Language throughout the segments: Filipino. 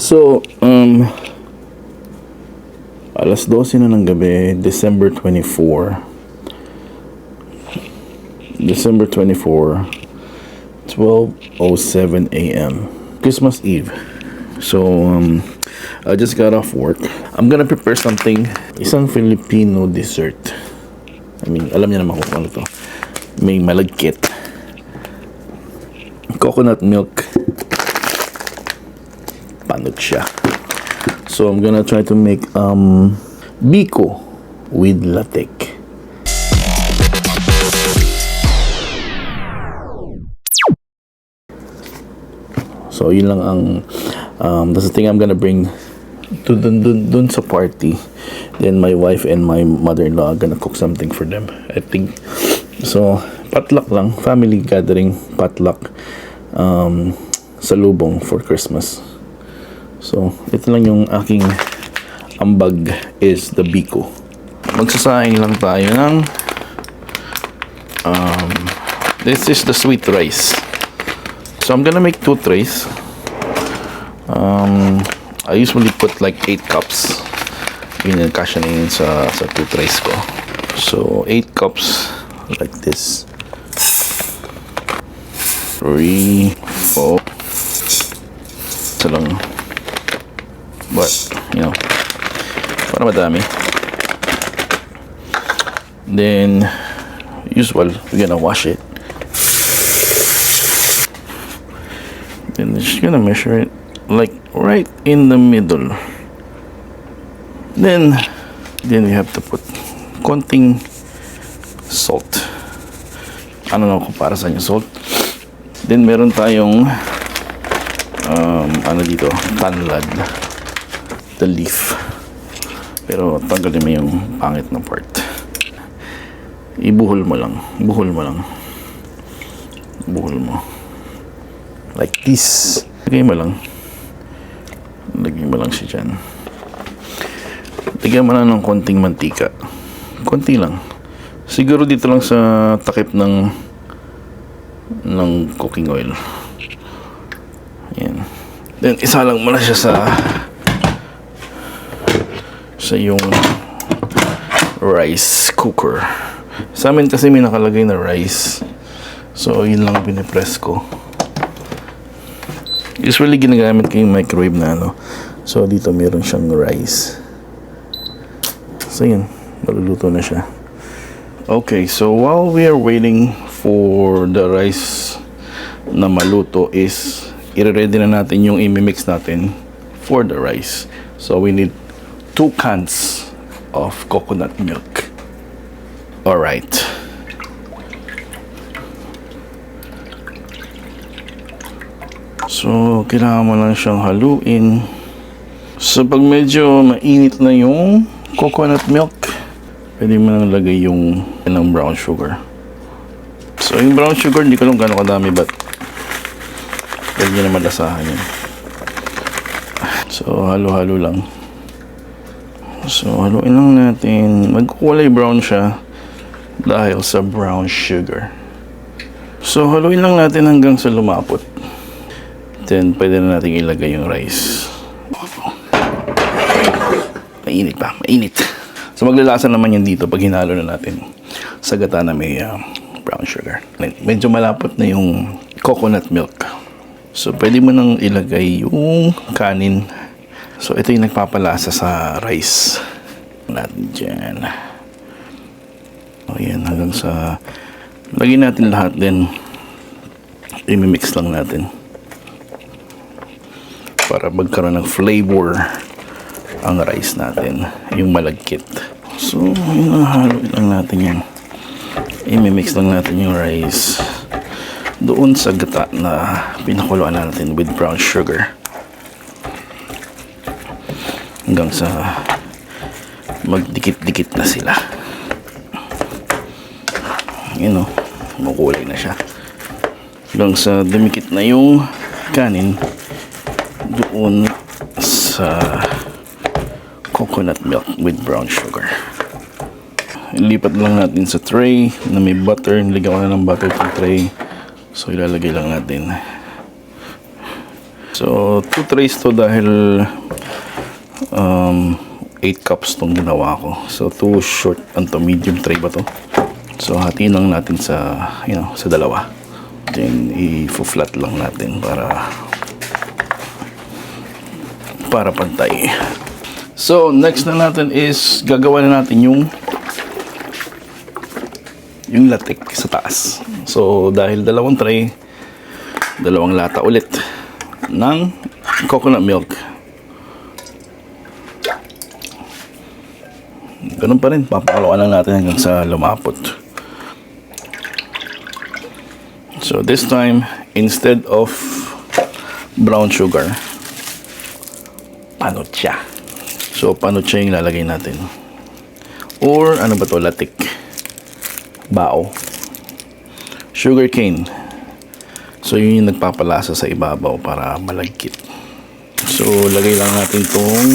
So, um, alas 12 na ng gabi, December 24. December 24, 12.07 a.m. Christmas Eve. So, um, I just got off work. I'm gonna prepare something. Isang Filipino dessert. I mean, alam niyo naman kung ano to. May malagkit. Coconut milk. Panog siya. So, I'm gonna try to make, um, biko with latek. So, yun lang ang um, that's the thing I'm gonna bring to dun, dun, dun sa party. Then my wife and my mother-in-law are gonna cook something for them. I think. So, potluck lang. Family gathering, potluck. Um, salubong for Christmas. So, ito lang yung aking ambag is the biko. Magsasaing lang tayo ng um, this is the sweet rice. So I'm gonna make two trays. Um, I usually put like 8 cups. Yun yung kasya na yun sa, sa two trays ko. So 8 cups like this. 3, 4. Isa lang. But, you know, para madami. Then, usual, we're gonna wash it. Then just gonna measure it like right in the middle. Then, then we have to put konting salt. Ano na kung para saan yung salt. Then meron tayong um, ano dito, tanlad. The leaf. Pero tanggalin mo yung pangit na part. Ibuhol mo lang. Buhol mo lang. Buhol mo. Like this. Lagay mo lang. Lagay mo lang siya dyan. Lagyan mo lang ng konting mantika. Konti lang. Siguro dito lang sa takip ng ng cooking oil. Yan. Then, isa lang mo na siya sa sa yung rice cooker. Sa amin kasi may nakalagay na rice. So, yun lang pinipress ko. Usually ginagamit ko yung microwave na ano. So dito meron siyang rice. So yun, maluluto na siya. Okay, so while we are waiting for the rice na maluto is i-ready na natin yung imimix natin for the rice. So we need two cans of coconut milk. Alright. So, kailangan mo lang siyang haluin. So, pag medyo mainit na yung coconut milk, pwede mo nang lagay yung ng brown sugar. So, yung brown sugar, hindi ko lang gano'ng kadami, but pwede nyo naman lasahan yun. So, halo-halo lang. So, haluin lang natin. Magkukulay brown siya dahil sa brown sugar. So, haluin lang natin hanggang sa lumapot. Then, pwede na natin ilagay yung rice. Mainit pa, mainit. So, maglalasa naman yun dito pag hinalo na natin sa gata na may uh, brown sugar. Medyo malapot na yung coconut milk. So, pwede mo nang ilagay yung kanin. So, ito yung nagpapalasa sa rice natin dyan. O, yan, hanggang sa lagyan natin lahat din. Imimix lang natin para magkaroon ng flavor ang rice natin yung malagkit so hinahalo lang natin yan imimix lang natin yung rice doon sa gata na pinakuluan natin with brown sugar hanggang sa magdikit-dikit na sila yun o makulay na siya hanggang sa dumikit na yung kanin doon sa coconut milk with brown sugar. Ilipat lang natin sa tray na may butter. Nilagyan na ng butter sa tray. So, ilalagay lang natin. So, 2 trays to dahil um, 8 cups tong ginawa ko. So, 2 short, anto medium tray ba to? So, hatiin lang natin sa, you know, sa dalawa. Then, i-flat lang natin para para pantay. So, next na natin is gagawa na natin yung yung latik sa taas. So, dahil dalawang tray, dalawang lata ulit ng coconut milk. Ganun pa rin, papakuluan lang natin hanggang sa lumapot. So, this time, instead of brown sugar, panutya. So, panutya yung lalagay natin. Or, ano ba to, latik. Bao. Sugar cane. So, yun yung nagpapalasa sa ibabaw para malagkit. So, lagay lang natin tong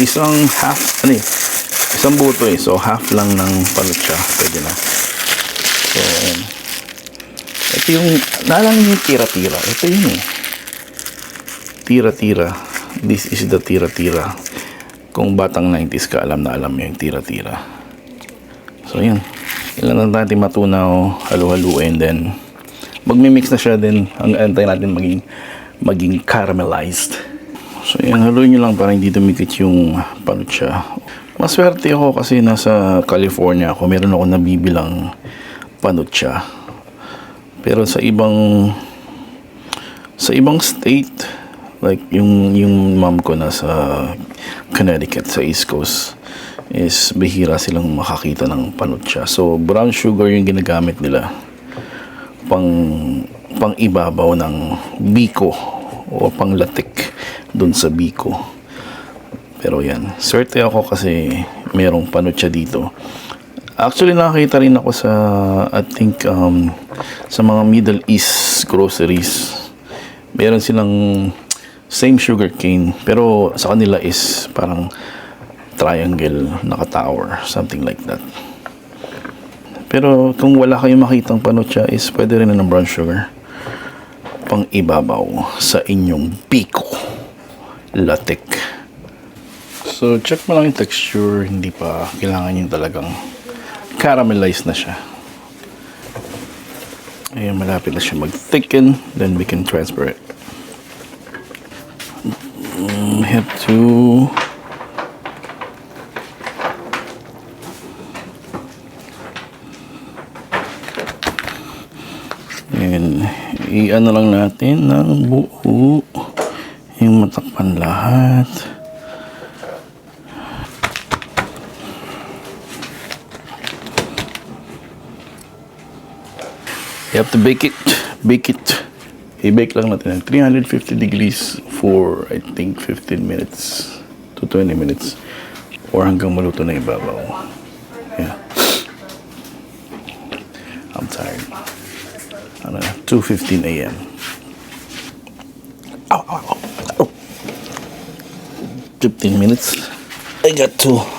isang half, ano eh, isang buto eh. So, half lang ng panutya. Pwede na. So, ayan. Ito yung, niyo yung tira-tira. Ito yun eh. Tira-tira. This is the tira-tira. Kung batang 90s ka, alam na alam yung tira-tira. So, yan. Kailangan natin matunaw, halu-haluin, then magmi-mix na siya din ang antay natin maging maging caramelized. So, yan. Haluin nyo lang para hindi dumikit yung panutya. Maswerte ako kasi nasa California ako. Meron ako nabibilang panutya. Pero sa ibang sa ibang state like yung yung mom ko nasa Connecticut sa East Coast is bihira silang makakita ng panutya. So brown sugar yung ginagamit nila pang pang ibabaw ng biko o pang latik dun sa biko. Pero yan, swerte ako kasi merong panutya dito. Actually, nakakita rin ako sa, I think, um, sa mga Middle East groceries. Meron silang same sugar cane, pero sa kanila is parang triangle, naka-tower, something like that. Pero kung wala kayong makitang panutya is pwede rin ng brown sugar pang ibabaw sa inyong biko latik. So, check mo lang yung texture. Hindi pa kailangan yung talagang caramelize na siya. Ayan, malapit na siya mag-thicken. Then we can transfer it. Mm, have to... Ayan, i-ano lang natin ng buo yung matakpan lahat. You have to bake it. Bake it. I-bake lang natin ng 350 degrees for I think 15 minutes to 20 minutes or hanggang maluto na ibabaw. Yeah. I'm tired. Ano, 2.15 a.m. Ow, ow, ow, ow. 15 minutes. I got to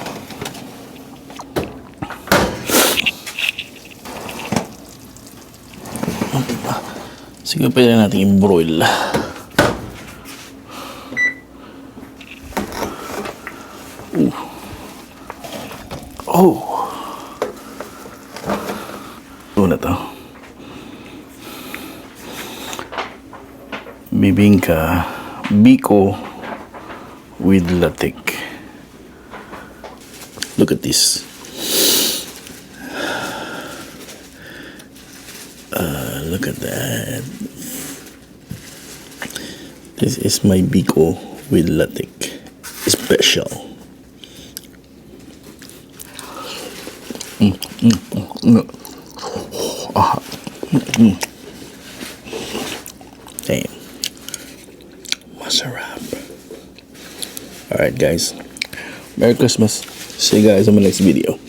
Sige, pwede na natin i-broil. Ooh. Oh. Ito na to. Bibingka biko with latik. Look at this. Look at that. This is my biko with latik. Special. Mm, mm, mm, mm. Ah, mm, mm. Damn. Masarap. Alright, guys. Merry Christmas. See you guys in my next video.